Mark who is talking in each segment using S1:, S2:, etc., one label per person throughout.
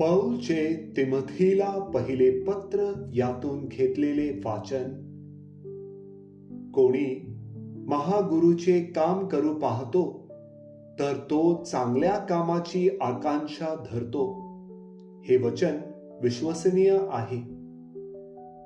S1: पौलचे तिमथीला पहिले पत्र यातून घेतलेले वाचन. कोणी महागुरुचे काम करू पाहतो तर तो चांगल्या कामाची आकांक्षा धरतो. हे वचन विश्वसनीय आहे.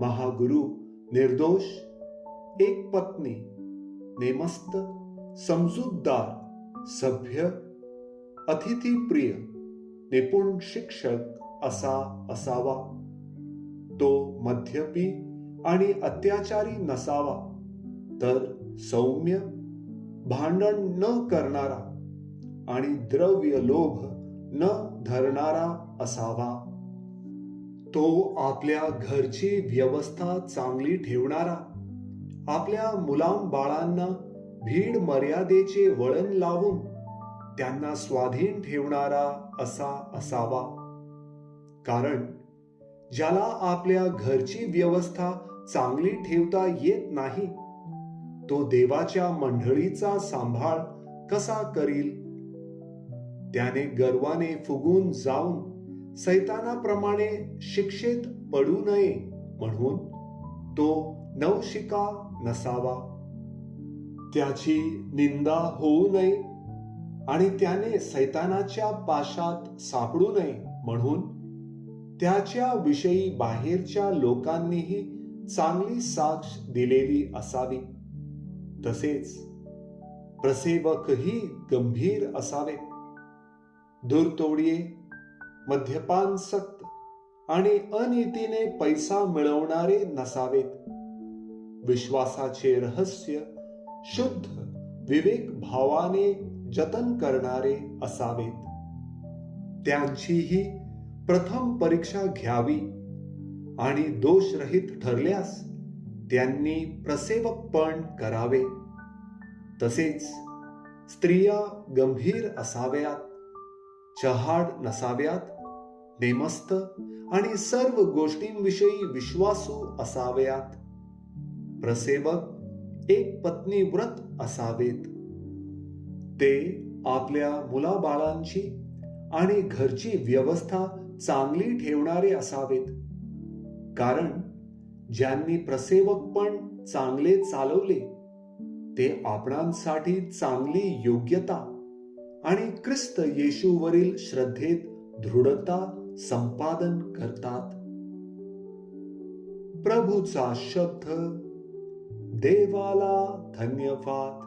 S1: महागुरु निर्दोष एक पत्नी नेमस्त समजूतदार सभ्य अतिथीप्रिय निपुण शिक्षक असा असावा. तो मद्यपी आणि अत्याचारी नसावा. तर सौम्य भांडण न करणारा आणि द्रव्य लोभ न धरणारा असावा. तो आपल्या घरची व्यवस्था चांगली ठेवणारा आपल्या मुलांबाळांना भीड मर्यादेचे वळण लावून त्यांना स्वाधीन ठेवणारा असा असावा. कारण ज्याला आपल्या घरची व्यवस्था चांगली ठेवता येत नाही तो देवाच्या मंडळीचा सांभाळ कसा करील? त्याने गर्वाने फुगून जाऊन सैतानाप्रमाणे शिक्षेत पडू नये म्हणून तो नवशिका नसावा. त्याची निंदा होऊ नये. आणि त्याने सैतानाच्या पाशात सापडू नये म्हणून त्याच्या विषयी बाहेरच्या लोकांनीही चांगली साक्ष दिलेली असावी. तसेच प्रसेवकही गंभीर असावे दूरतोडिये मद्यपानसक्त आणि अनितीने पैसा मिळवणारे नसावेत. विश्वासाचे रहस्य शुद्ध विवेक भावाने जतन करणारे असावेत. त्यांचीही प्रथम परीक्षा घ्यावी आणि दोषरहित ठरल्यास त्यांनी प्रसेवकपण करावे. तसेच स्त्रिया गंभीर असाव्यात चहाड नसाव्यात नेमस्त आणि सर्व गोष्टींविषयी विश्वासू असाव्यात. प्रसेवक एक पत्नी व्रत असावेत. ते आपल्या मुलाबाळांची आणि घरची व्यवस्था चांगली ठेवणारे असावेत. कारण ज्यांनी प्रसेवक पण चांगले चालवले ते आपणांसाठी चांगली योग्यता आणि ख्रिस्त येशूवरील श्रद्धेत दृढता संपादन करतात. प्रभूचा शब्द देवाला धन्यवाद.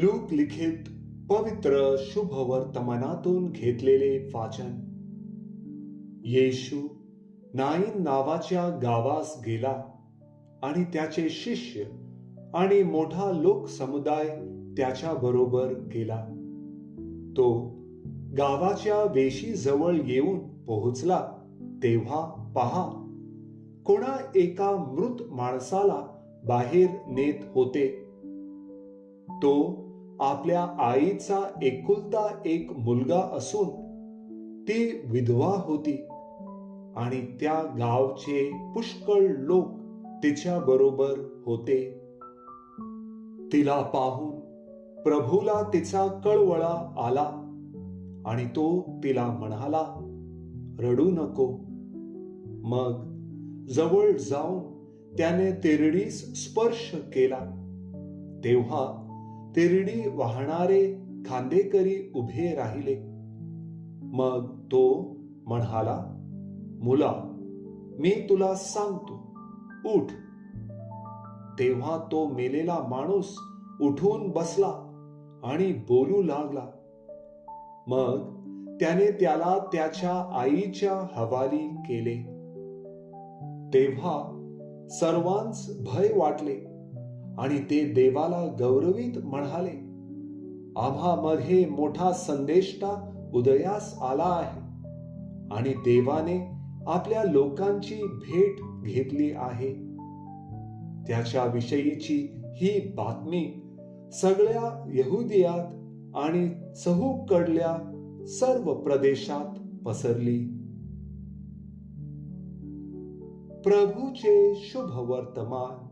S1: लूक लिखित पवित्र शुभ वर्तमानातून घेतलेले वाचन. येशू नाईन नावाच्या गावास गेला आणि त्याचे शिष्य आणि मोठा लोक समुदाय त्याच्या बरोबर गेला. तो गावाच्या वेशी जवळ येऊन पोहोचला. तेव्हा पहा कोणा एका मृत माणसाला बाहेर नेत होते. तो आपल्या आईचा एकुलता एक मुलगा असून ती विधवा होती. आणि त्या गावचे पुष्कळ लोक तिच्या बरोबर होते. तिला पाहून प्रभूला तिचा कळवळा आला आणि तो तिला म्हणाला रडू नको. मग जवळ जाऊन त्याने तेरडीस स्पर्श केला. तेव्हा तिरडी वाहणारे खांदेकरी उभे राहिले. मग तो म्हणाला मुला मी तुला सांगतो उठ. तेव्हा तो मेलेला माणूस उठून बसला आणि बोलू लागला. मग त्याने त्याला त्याच्या आईच्या हवाली केले. तेव्हा सर्वांस भय वाटले. आणि ते देवाला गौरवित म्हणाले आम्हामध्ये मोठा संदेष्टा उदयास आला आहे. आणि देवाने आपल्या लोकांची भेट घेतली आहे. त्याच्या विषयीची ही बातमी सगळ्या यहुदियात आणि चहूकडल्या सर्व प्रदेशात पसरली. प्रभूचे शुभ वर्तमान.